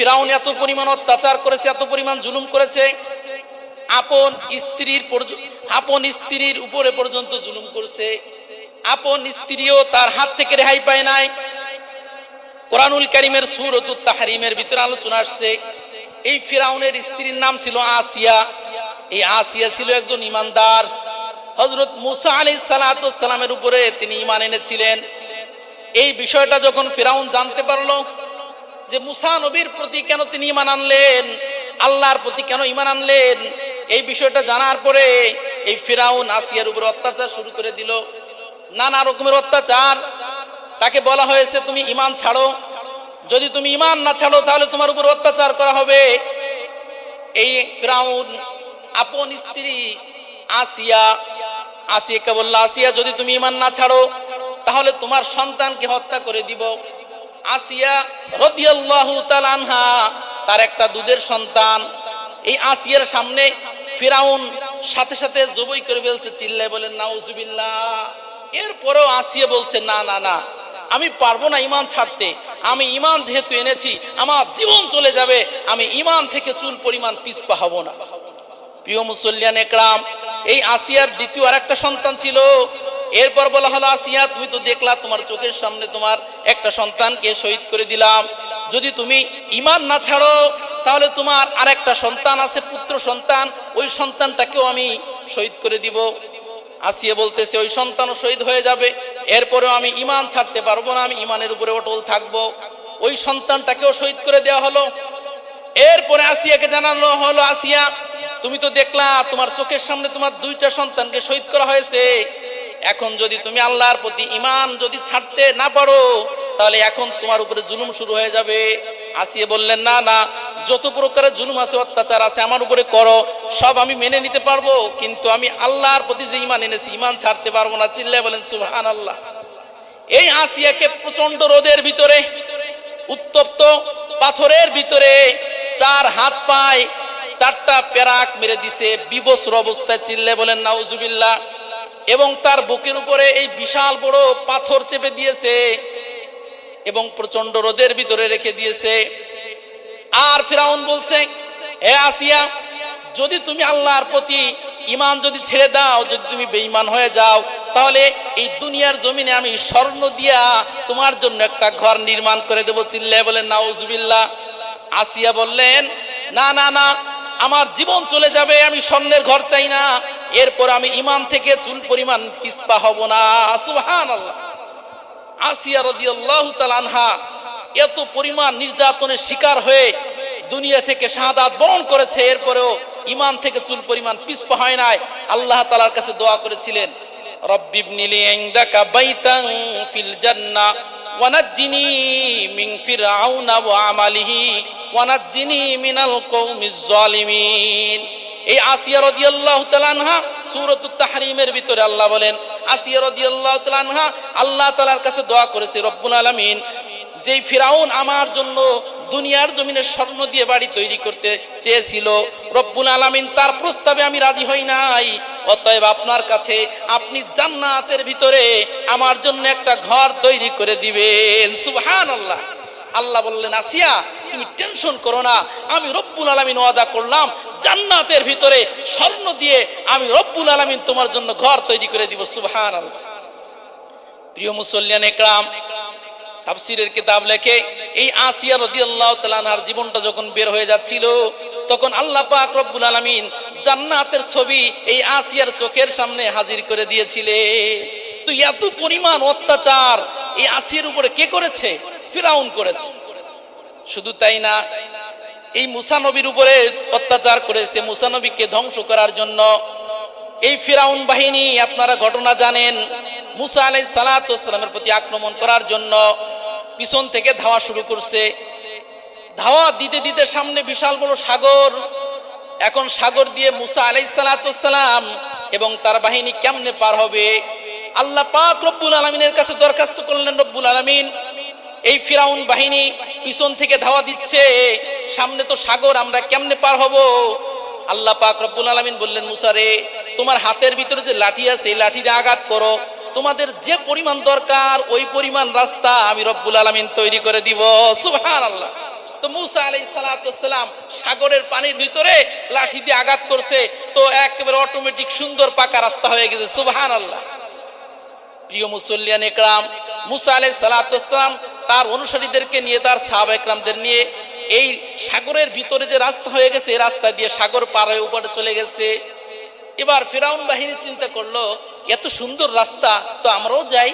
ফিরাউন এত পরিমাণ অত্যাচার করেছে, এত পরিমাণ জুলুম করেছে, আপন স্ত্রীর আপন স্ত্রীর উপরে পর্যন্ত জুলুম করছে। আপন স্ত্রীও তার হাত থেকে রেহাই পায় নাই। কোরআনুল করিমের সুরতুল তাহারিমের ভিতরে আলোচনা আসছে। এই ফিরাউনের স্ত্রীর নাম ছিল আসিয়া। এই আসিয়া ছিল একজন ইমানদার। হজরত মুসা আলী সালাতামের উপরে তিনি ইমান এনেছিলেন। এই বিষয়টা যখন ফিরাউন জানতে পারল যে মুসা নবীর প্রতি কেন তিনি ইমান আনলেন? আল্লাহর প্রতি কেন ইমান আনলেন? এই বিষয়টা জানার পরে এই ফিরাউন আসিয়ার উপর অত্যাচার শুরু করে দিল। নানা রকমের অত্যাচার। তাকে বলা হয়েছে, তুমি ইমান ছাড়ো। যদি তুমি ইমান না ছাড়ো, তাহলে তোমার উপর অত্যাচার করা হবে। এই ফিরাউন আপন স্ত্রী আসিয়া, আসিয়াকে বলল, আসিয়া, যদি তুমি ইমান না ছাড়ো, তাহলে তোমার সন্তানকে হত্যা করে দিব। আসিয়া তার একটা দুধের সন্তান। এই আসিয়ার সামনে ফিরাউন সাথে সাথে জবই করে ফেলছে, চিল্লায় বলেন নাউজুবিল্লাহ। এরপরেও আসিয়া বলছে, না না না, আমি পারব না ইমান ছাড়তে। আমি ইমান যেহেতু এনেছি, আমার জীবন চলে যাবে। আমি ইমান থেকে চুল পরিমাণ পিছপা হব না। প্রিয় মুসল্লিয়ান একরাম, এই আসিয়ার দ্বিতীয় আর একটা সন্তান ছিল এরপর বলা হলো, আসিয়া, তুমি তো দেখলা তোমার চোখের সামনে তোমার একটা সন্তানকে শহীদ করে দিলাম। যদি তুমি ইমান না ছাড়ো, তাহলে তোমার আর একটা সন্তান আছে, পুত্র সন্তান। ওই সন্তানটাকেও আমি শহীদ করে দিব। আসিয়া বলতেছে, ওই সন্তানও শহীদ হয়ে যাবে। এরপরেও আমি ইমান ছাড়তে পারব না, আমি ইমানের উপরে অটল থাকব। ওই সন্তানটাকেও শহীদ করে দেওয়া হলো। এরপরে আসিয়াকে জানানো হলো, আসিয়া, তুমি তো দেখলা তোমার চোখের সামনে তোমার দুইটা সন্তানকে শহীদ করা হয়েছে। এখন যদি তুমি আল্লাহর প্রতি ইমান যদি ছাড়তে না পারো, তাহলে এখন তোমার উপরে জুলুম শুরু হয়ে যাবে। আসিয়ে বললেন, না না, যত প্রকারের জুলুম আছে, অত্যাচার আছে, আমার উপরে করো, সব আমি মেনে নিতে পারব। কিন্তু আমি আল্লাহর প্রতি যে ইমান এনেছি ইমান ছাড়তে পারব না। চিল্লায় বলেন সুবহান আল্লাহ এই আসিয়াকে প্রচণ্ড রোদের ভিতরে, উত্তপ্ত পাথরের ভিতরে চার হাত পায় চারটা পেরাক মেরে দিছে বিবস্র অবস্থায়। চিল্লে বলেন না নাউজুবিল্লাহ। এবং তার বুকের উপরে এই বিশাল বড় পাথর চেপে দিয়েছে এবং প্রচণ্ড রোদের ভিতরে রেখে দিয়েছে। আর ফিরাউন বলছে হে আসিয়া, যদি তুমি আল্লাহর প্রতি ইমান যদি ছেড়ে দাও, যদি তুমি বেঈমান হয়ে যাও, তাহলে এই দুনিয়ার জমিনে আমি স্বর্ণ দিয়া তোমার জন্য একটা ঘর নির্মাণ করে দেবো। চিল্লায় বলেন, নাউজুবিল্লাহ। আসিয়া বললেন, না না না, আমার জীবন চলে যাবে, আমি স্বর্ণের ঘর চাই না। এরপর আমি ইমান থেকে চুল পরিমাণ পিসপা হব না। তাআলা আনহা এত পরিমাণ নির্যাতনের শিকার হয়ে দুনিয়া থেকে শাহাদাত বরণ করেছে। এরপরেও ইমান থেকে চুল পরিমাণ পিছপা হয় নাই। আল্লাহ তালার কাছে দোয়া করেছিলেন বাইতান ফিল মিন মিনাল জালিমিন। এই আসিয়া রাদিয়াল্লাহু তাআলা আনহা সূরাতুত তাহরিমের ভিতরে আল্লাহ বলেন, আসিয়া রাদিয়াল্লাহু তাআলা আনহা আল্লাহ তাআলার কাছে দোয়া করেছে, রব্বুল আলামিন, যেই ফিরাউন আমার জন্য দুনিয়ার জমিনে স্বর্ণ দিয়ে বাড়ি তৈরি করতে চেয়েছিল, রব্বুল আলামিন তার প্রস্তাবে আমি রাজি হই নাই। অতএব আপনার কাছে আপনি জান্নাতের ভিতরে আমার জন্য একটা ঘর তৈরি করে দিবেন। সুবহানাল্লাহ। আল্লাহ বললেন, আসিয়া, তুমি টেনশন করো না, আমি রব্বুল আলামিন ওয়াদা করলাম জান্নাতের ভিতরে স্বর্ণ দিয়ে আমি রব্বুল আলামিন তোমার জন্য ঘর তৈরি করে দিব, সুবহানাল্লাহ। প্রিয় মুসল্লিয়ান একরাম, তাফসিরের কিতাব লেখে এই আসিয়া রাদিয়াল্লাহু তাআলার জীবনটা যখন বের হয়ে যাচ্ছিল, তখন আল্লাহ পাক রব্বুল আলামিন জান্নাতের ছবি এই আসিয়ার চোখের সামনে হাজির করে দিয়েছিলে। তো এত পরিমাণ অত্যাচার এই আসিয়ার উপরে কে করেছে? ফিরাউন করেছে। শুধু তাই না এই মুসা নবীর উপরে অত্যাচার করেছে। মুসা নবীকে ধ্বংস করার জন্য এই ফিরাউন বাহিনী, আপনারা ঘটনা জানেন, মুসা আলাই সালাতামের প্রতি আক্রমণ করার জন্য পিছন থেকে ধাওয়া শুরু করছে। ধাওয়া দিতে দিতে সামনে বিশাল বড় সাগর। এখন সাগর দিয়ে মুসা আলাই সালাতাম এবং তার বাহিনী কেমনে পার হবে? আল্লাহ পাক রব্বুল আলমিনের কাছে দরখাস্ত করলেন, রব্বুল আলমিন, এই ফিরাউন বাহিনী পিছন থেকে ধাওয়া দিচ্ছে। সামনে তো সাগর, আমরা কেমনে পার হব? আল্লাহ পাক রব্বুল আলমিন বললেন মুসারে তোমার হাতের ভিতরে যে লাঠি আছে লাঠি দিয়ে আঘাত করো। তোমাদের যে পরিমাণ দরকার, ওই পরিমাণ রাস্তা আমি রব্বুল আলমিন তৈরি করে দিব। সুবহান আল্লাহ করছে। তো একেবারে অটোমেটিক সুন্দর পাকা রাস্তা হয়ে গেছে। প্রিয় মুসল্লিয়ান একরাম, মুসা আলাই তার অনুসারীদেরকে নিয়ে, তার সাহাব একরামদের নিয়ে এই সাগরের ভিতরে যে রাস্তা হয়ে গেছে, এই রাস্তা দিয়ে সাগর পার হয়ে উপরে চলে গেছে। এবার ফেরাউন বাহিনী চিন্তা করল, এত সুন্দর রাস্তা, তো আমরাও যাই।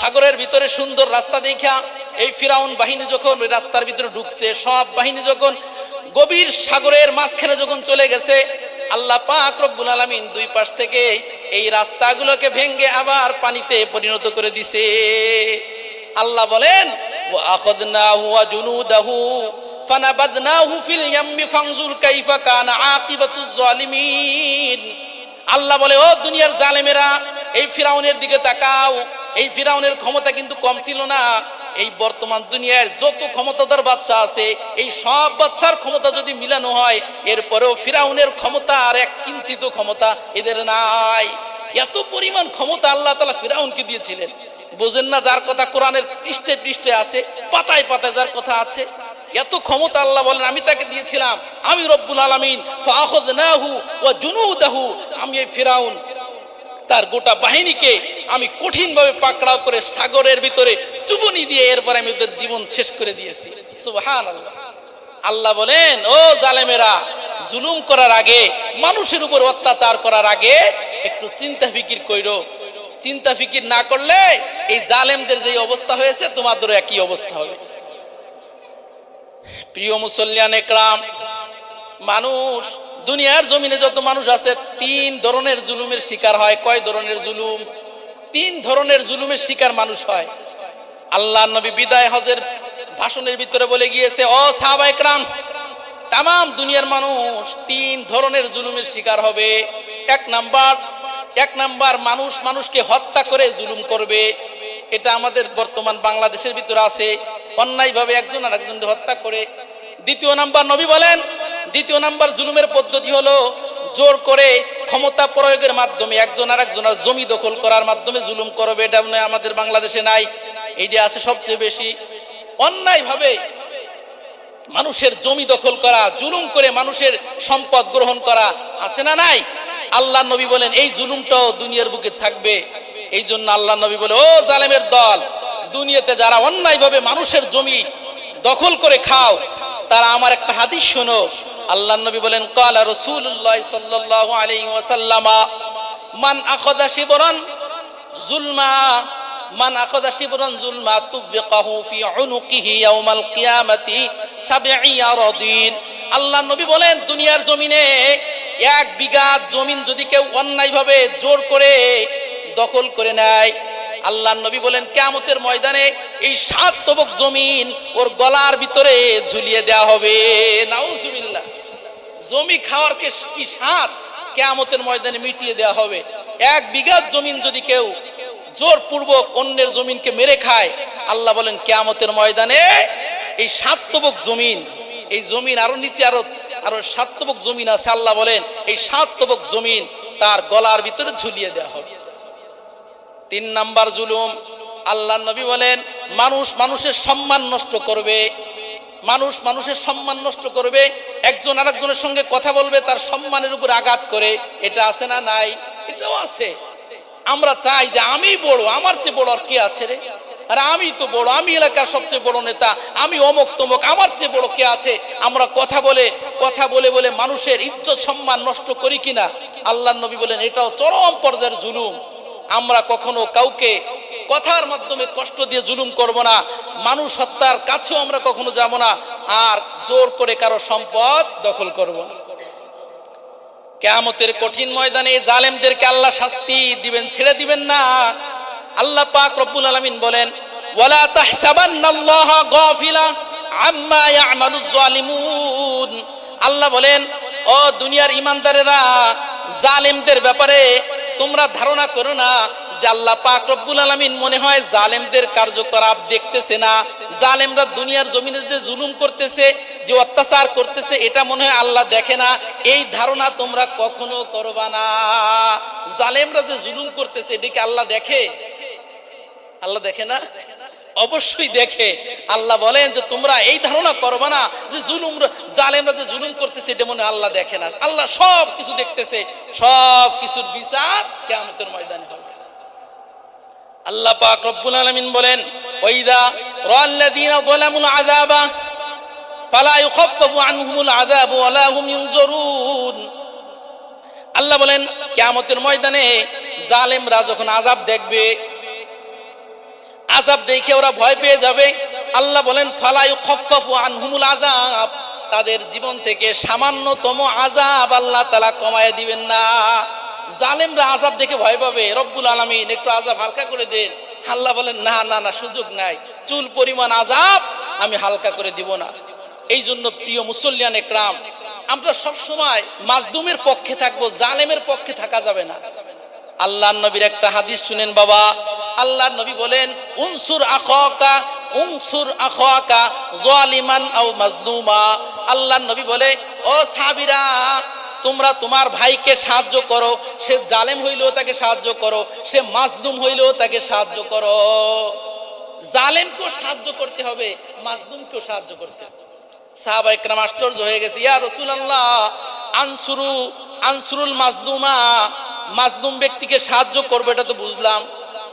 সাগরের ভিতরে সুন্দর রাস্তা দেখা, এই ফিরাউন বাহিনী যখন ওই রাস্তার ভিতরে ঢুকছে, সব বাহিনী যখন গভীর সাগরের মাঝখানে যখন চলে গেছে, আল্লাহ পাক রব্বুল আলামিন দুই পাশ থেকে এই রাস্তাগুলোকে ভেঙ্গে আবার পানিতে পরিণত করে দিছে। আল্লাহ বলেন আখাযনাহু ওয়া জুনুদাহু ফানাবাদনাহু ফিল ইয়াম্মি ফানজুর কাইফা কানা আকিবাতুজ আল্লাহ বলে, ও দুনিয়ার জালেমেরা, এই ফিরাউনের দিকে তাকাও। এই ফিরাউনের ক্ষমতা কিন্তু কম ছিল না। এই বর্তমান দুনিয়ার যত ক্ষমতাদার বাচ্চা আছে, এই সব বাচ্চার ক্ষমতা যদি মিলানো হয়, এরপরেও ফিরাউনের ক্ষমতা আর এক কিঞ্চিত ক্ষমতা এদের নাই। এত পরিমাণ ক্ষমতা আল্লাহ তালা ফিরাউনকে দিয়েছিলেন। বোঝেন না যার কথা কোরআনের পৃষ্ঠে পৃষ্ঠে আছে, পাতায় পাতায় যার কথা আছে। এত ক্ষমতা আল্লাহ বলেন, আমি তাকে দিয়েছিলাম, আমি রব্বুল আলমিন আমি এই ফিরাউন, তার গোটা বাহিনীকে আমি কঠিন ভাবে পাকড়াও করে সাগরের ভিতরে চুবনি দিয়ে এরপর আমি ওদের জীবন শেষ করে দিয়েছি। আল্লাহ বলেন, ও জালেমেরা, জুলুম করার আগে, মানুষের উপর অত্যাচার করার আগে একটু চিন্তা ফিকির কইরো চিন্তা ফিকির না করলে এই জালেমদের যে অবস্থা হয়েছে, তোমাদেরও একই অবস্থা হবে। প্রিয় মুসল্লিয়ান একরাম, মানুষ, দুনিয়ার জমিনে যত মানুষ আছে, তিন ধরনের জুলুমের শিকার হয়। কয় ধরনের জুলুম? তিন ধরনের জুলুমের শিকার মানুষ হয়। আল্লাহ নবী বিদায় হজের ভাষণের ভিতরে বলে গিয়েছে, ও সাহাবা একরাম তাম দুনিয়ার মানুষ তিন ধরনের জুলুমের শিকার হবে। এক নাম্বার এক নাম্বার মানুষ মানুষকে হত্যা করে জুলুম করবে। এটা আমাদের বর্তমান বাংলাদেশের ভিতরে আছে। অন্যায়ভাবে একজন আর একজনকে হত্যা করে। দ্বিতীয় নাম্বার নবী বলেন, দ্বিতীয় নাম্বার জুলুমের পদ্ধতি হলো জোর করে ক্ষমতা প্রয়োগের মাধ্যমে একজন আর একজনের জমি দখল করার মাধ্যমে জুলুম করবে। এটা আমাদের বাংলাদেশে নাই এইটা আছে সবচেয়ে বেশি। অন্যায় ভাবে মানুষের জমি দখল করা, জুলুম করে মানুষের সম্পদ গ্রহণ করা আছে না নাই? আল্লাহ নবী বলেন, এই জুলুমটাও দুনিয়ার বুকে থাকবে। এই জন্য আল্লাহ নবী বলে, ও জালেমের দল, দুনিয়াতে যারা অন্যায় ভাবে মানুষের জমি দখল করে খাও, তারা আমার একটা হাদিস শোনো। আল্লাহ নবী বলেন কালা রসুল্লাহ সাল্লাল্লাহু আলাইহি ওয়াসাল্লামা, মান আখাযা শিবরান জুলমা, মান আখাযা শিবরান জুলমা তুবিকাহু ফি উনুকিহি ইয়াউমাল কিয়ামাতি সাবঈ আরাদিন আল্লাহ নবী বলেন, দুনিয়ার জমিনে এক বিঘা জমিন যদি কেউ অন্যায়ভাবে জোর করে দখল করে নেয় আল্লাহ নবী বলেন কেমতের ময়দানে এই সাত তবক জমিন ওর গলার ভিতরে ঝুলিয়ে দেয়া হবে। নাউজুবিল্লাহ। জমি খাওয়ার কে কি সাত কেমতের ময়দানে মিটিয়ে দেওয়া হবে। এক বিঘা জমিন যদি কেউ জোর পূর্বক অন্যের জমিনকে মেরে খায়, আল্লাহ বলেন কেমতের ময়দানে এই সাত তবক জমিন, এই জমিন আরও নিচে আরও আরও সাত তবক জমিন আছে, আল্লাহ বলেন, এই সাত তবক জমিন তার গলার ভিতরে ঝুলিয়ে দেওয়া হবে। তিন নাম্বার জুলুম, আল্লাহ নবী বলেন, মানুষ মানুষের সম্মান নষ্ট করবে। মানুষ মানুষের সম্মান নষ্ট করবে, একজন আরেকজনের সঙ্গে কথা বলবে, তার সম্মানের উপর আঘাত করে। এটা আছে না নাই? এটাও আছে। আমরা চাই যে আমি বড়, আমার চেয়ে বড় আর কে আছে রে? আরে আমি তো বড়, আমি এলাকার সবচেয়ে বড় নেতা, আমি অমক তমক, আমার চেয়ে বড় কে আছে? আমরা কথা বলে কথা বলে বলে মানুষের ইজ্জত, সম্মান নষ্ট করি কিনা? আল্লাহ নবী বলেন, এটাও চরম পর্যায়ের জুলুম। আমরা কখনো কাউকে কথার মাধ্যমে কষ্ট দিয়ে জুলুম করব না। মানুষ হত্যার কাছেও আমরা কখনো যাব না। আর জোর করে কারও সম্পদ দখল করব না। কেয়ামতের কঠিন ময়দানে জালেমদেরকে আল্লাহ শাস্তি দিবেন, ছেড়ে দিবেন না। আল্লাহ পাক রব্বুল আলামিন বলেন, ওয়ালা তাহসাবান্নাল্লাহা গাফিলা আম্মা ইয়ামালুজ জালিমুন আল্লাহ বলেন, ও দুনিয়ার ইমানদারেরা জালেমদের ব্যাপারে তোমরা ধারণা করো না যে আল্লাহ পাক রব্বুল আলামিন মনে হয় জালেমদের কার্যকলাপ দেখতেছে না। জালেমরা দুনিয়ার জমিনে যে জুলুম করতেছে, যে অত্যাচার করতেছে, এটা মনে হয় আল্লাহ দেখে না। এই ধারণা তোমরা কখনো করবা না। জালেমরা যে জুলুম করতেছে এটাকে আল্লাহ দেখে? আল্লাহ দেখে না? অবশ্যই দেখে। আল্লাহ বলেন যে, তোমরা এই ধারণা করবে না যে জুলুম জালেমরা যে জুলুম করতেছে, এটা মনে আল্লাহ দেখে না। আল্লাহ সব কিছু দেখতেছে। সব কিছুর বিচার কেমতের ময়দানে হবে। আল্লাহ পাক রব্বুল আলামিন বলেন, ওয়াইদা রাল্লাযীনা যালামুল আযাবা ফালা ইউখাফফাফু আনহুমুল আযাব ওয়ালা হুম ইউনজুরুন। আল্লাহ বলেন, কিয়ামতের ময়দানে জালেমরা যখন আযাব দেখবে আযাব দেখে ওরা ভয় পেয়ে যাবে। আল্লাহ বলেন, ফালা ইউখাফফাফু আনহুমুল আযাব। তাদের জীবন থেকে সামান্যতম আযাব আল্লাহ তালা কমায় দিবেন না। জালেমরা আযাব দেখে ভয় পাবে। রব্বুল আলামিন, একটু আযাব হালকা করে দেন। আল্লাহ বলেন, না না না, সুযোগ নাই। চুল পরিমাণ আযাব আমি হালকা করে দিব না। এই জন্য প্রিয় মুসল্লিয়ান একরাম, আমরা সব সময় মাজদুমের পক্ষে থাকব, জালেমের পক্ষে থাকা যাবে না। আল্লাহ নবীর একটা হাদিস শুনেন বাবা আল্লাহ নবী বলেন, উনসুর আখাকা উনসুর আখাকা জালিমান আও মাজলুমা। আল্লাহ নবী বলে, ও সাবিরা তোমরা তোমার ভাইকে সাহায্য করো। সে জালেম হইলেও তাকে সাহায্য করো, সে মাজলুম হইলেও তাকে সাহায্য করো। জালেমকেও সাহায্য করতে হবে, মাজলুমকেও সাহায্য করতে হবে। সাহাবা একরাম আশ্চর্য হয়ে গেছে, ইয়া রাসূলুল্লাহ, আনসুরু, আনসুরুল মাজলুমা, মাজলুম ব্যক্তিকে সাহায্য করবে, এটা তো বুঝলাম।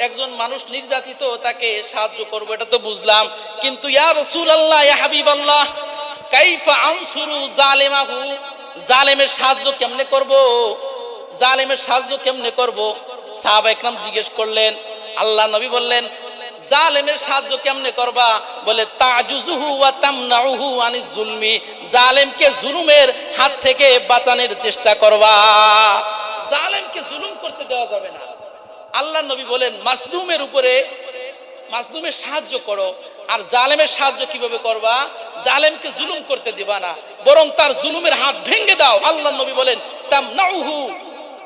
একজন মানুষ নির্যাতিত, তাকে সাহায্য করব, এটা তো বুঝলাম। কিন্তু ইয়া রাসূলুল্লাহ, ইয়া হাবিবাল্লাহ, কাইফা আনসুরু জালিমাহু, জালেমের সাহায্য কেমনে করব? জালেমের সাহায্য কেমনে করব? সাহাবা একরাম জিজ্ঞেস করলেন, আল্লাহ নবী বললেন, জালেমের সাহায্য কেমনে করবা? বলে, তাজুজুহু ওয়া তামনাউহু জুলমি, জালেমকে জুলুমের হাত থেকে বাঁচানোর চেষ্টা করবা জালেমকে জুলুম করতে দেওয়া যাবে না আল্লাহ নবী বলেন মাসদুমের উপরে মাসদুমের সাহায্য করো, আর জালেমের সাহায্য কীভাবে করবা? জালেমকে জুলুম করতে দিবা না, বরং তার জুলুমের হাত ভেঙে দাও। আল্লাহ নবী বলেন, তামনাউহু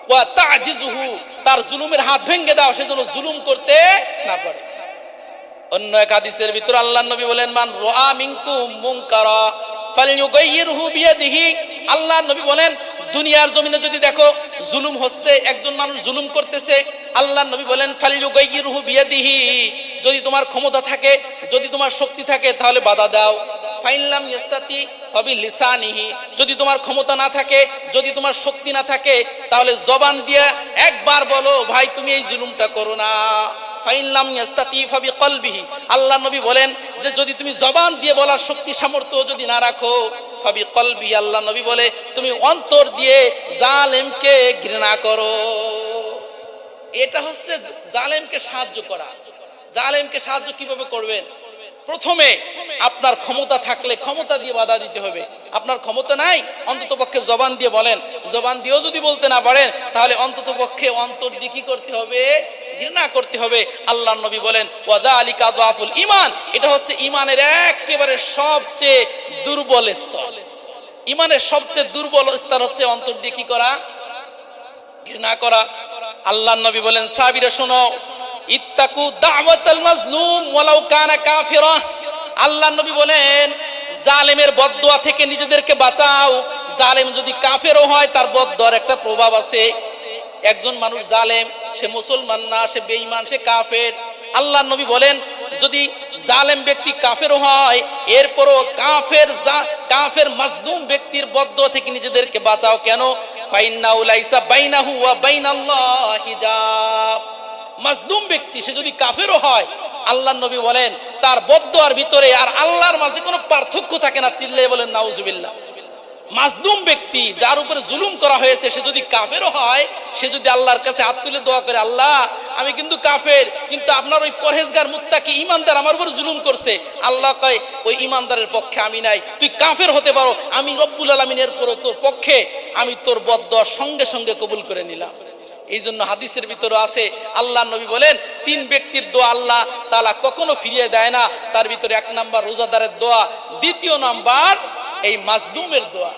ওয়া তাজিজুহু, তার জুলুমের হাত ভেঙে দাও সেজন্য জুলুম করতে না পারে। অন্য এক হাদিসের ভিতর আল্লাহ নবী বলেন, মান রোয়া মিনকুম মুনকারা ফালইউগাইয়িরহু বিয়াদিহি। আল্লাহ নবী বলেন, দুনিয়ার জমিনে যদি দেখো জুলুম হচ্ছে, একজন মানুষ জুলুম করতেছে আল্লাহ নবী বলেন যদি তোমার ক্ষমতা থাকে, যদি তোমার শক্তি থাকে, তাহলে বাধা দাও। ফাইনলাম যদি তোমার ক্ষমতা না থাকে, যদি তোমার শক্তি না থাকে, তাহলে জবান দিয়ে একবার বলো, ভাই, তুমি এই জুলুমটা করো না। ফাইনলাম কলবিহি। আল্লাহ নবী বলেন যে, যদি তুমি জবান দিয়ে বলার শক্তি সামর্থ্য যদি না রাখো কলবি আল্লাহ নবী বলে, তুমি অন্তর দিয়ে জালেমকে ঘৃণা করো। এটা হচ্ছে জালেমকে সাহায্য করা। জালেমকে সাহায্য কীভাবে করবেন? প্রথমে আপনার ক্ষমতা থাকলে ক্ষমতা দিয়ে বাধা দিতে হবে। আপনার ক্ষমতা নাই, অন্তত পক্ষে জবান দিয়ে বলেন। জবান দিয়েও যদি বলতে না পারেন, তাহলে অন্তত পক্ষে অন্তর দিয়ে কি করতে হবে? ঘৃণা করতে হবে। আল্লাহ নবী বলেন ওয়াদা আলী কাদুল ইমান এটা হচ্ছে ইমানের একেবারে সবচেয়ে দুর্বল স্তর। ইমানের সবচেয়ে দুর্বল স্তর হচ্ছে অন্তর দিয়ে কি করা? ঘৃণা করা। আল্লাহ নবী বলেন সাবিরা শোনো, ইত্তাকু দাওয়াতাল মাজলুম ওয়ালাউ কানা কাফিরা। আল্লাহ নবী বলেন, জালেমের বদদোয়া থেকে নিজেদেরকে বাঁচাও। জালেম যদি কাফেরও হয়, তার বদদোয়ার একটা প্রভাব আছে। একজন মানুষ জালেম, সে মুসলমান না, সে বেঈমান, সে কাফের। আল্লাহ নবী বলেন, যদি জালেম ব্যক্তি কাফেরও হয়, এরপরও কাফের কাফের মাজলুম ব্যক্তির বদদোয়া থেকে নিজেদেরকে বাঁচাও। কেন? ফাইন্নাউ লাইসা বাইনাহু ওয়া বাইনাল্লাহি হিজাব মাজলুম ব্যক্তি, সে যদি কাফেরও হয় আল্লাহ নবী বলেন, তার বদদোয়ার ভিতরে আর আল্লাহর মাঝে কোনো পার্থক্য থাকে না চিল্লে বলেন, নাউজুবিল্লাহ। মাজলুম ব্যক্তি যার উপরে জুলুম করা হয়েছে, সে যদি কাফেরও হয়, সে যদি আল্লাহর কাছে হাত তুলে দোয়া করে, আল্লাহ, আমি কিন্তু কাফের, কিন্তু আপনার ওই পরহেজগার মুত্তাকি ইমানদার আমার উপর জুলুম করছে। আল্লাহ কয়, ওই ইমানদারের পক্ষে আমি নাই। তুই কাফের হতে পারো। আমি রব্বুল আলমিনের তোর পক্ষে আমি তোর বদদোয়া সঙ্গে সঙ্গে কবুল করে নিলাম। এই জন্য হাদিসের ভিতরে আছে আল্লাহ নবী বলেন, তিন ব্যক্তির দোয়া আল্লাহ তালা কখনো ফিরিয়ে দেয় না। তার ভিতরে এক নাম্বার রোজাদারের দোয়া, দ্বিতীয় নাম্বার এই মাজদুমের দোয়া।